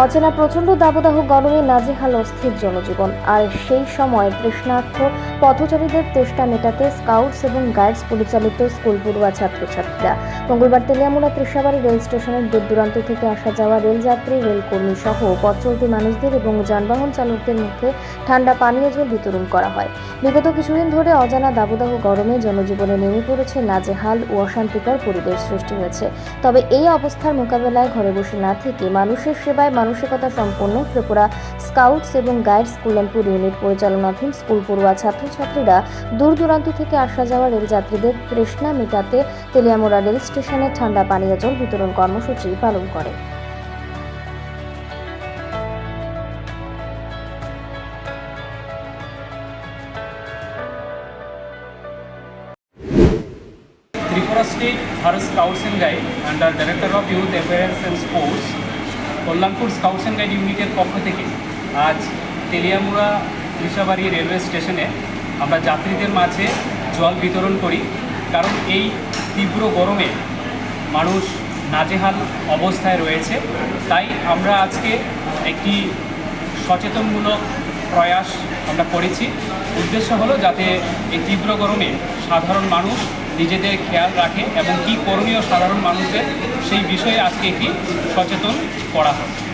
অচেনা প্রচণ্ড দাবদাহ গরমে নাজেহাল অস্থির জনজীবন। আর সেই সময় তৃষ্ণার্থ পথচারীদের তেষ্টা মেটাতে স্কাউটস এবং গাইডস পরিচালিত স্কুল পড়ুয়া ছাত্রছাত্রীরা। মঙ্গলবার তেলিয়ামুড়া তৃষাবাড়ি রেল স্টেশনের দূর দূরান্ত থেকে আসা যাওয়া রেলযাত্রী, রেলকর্মী সহ পথ চলতি মানুষদের এবং যানবাহন চালকদের মধ্যে ঠান্ডা পানীয় জল বিতরণ করা হয়। বিগত কিছুদিন ধরে অজানা দাবদাহ গরমে জনজীবনে নেমে পড়েছে নাজেহাল ও অশান্তিকর পরিবেশ সৃষ্টি হয়েছে। তবে এই অবস্থার মোকাবেলায় ঘরে বসে না থেকে মানুষের সেবায় মানসিকতা সম্পন্ন ত্রিপুরা স্কাউটস এবং গাইডস কুলামপুর ইউনিট পরিচালনাধীন স্কুল পড়ুয়া ছাত্রছাত্রীরা দূর দূরান্ত থেকে আসা যাওয়া রেলযাত্রীদের তৃষ্ণা মেটাতে তেলিয়ামোড়া রেল স্টেশনে ঠান্ডা পানীয় জল বিতরণ কর্মসূচি পালন করে। Tripura State Bharat Scouts and Guide under Director of Youth Affairs and Sports Kalyanpur scouts and guide ইউনিটের পক্ষ থেকে আজ তেলিয়ামুড়া ত্রিশাবাড়ি রেলওয়ে স্টেশনে আমরা যাত্রীদের মাঝে জল বিতরণ করি। কারণ এই তীব্র গরমে মানুষ নাজেহাল অবস্থায় রয়েছে। তাই আমরা আজকে একটি সচেতনমূলক প্রয়াস আমরা করেছি। উদ্দেশ্য হলো যাতে এই তীব্র গরমে সাধারণ মানুষ নিজেদের খেয়াল রাখে এবং কি করণীয় সাধারণ মানুষদের সেই বিষয়ে আজকে একটি সচেতন করা হয়।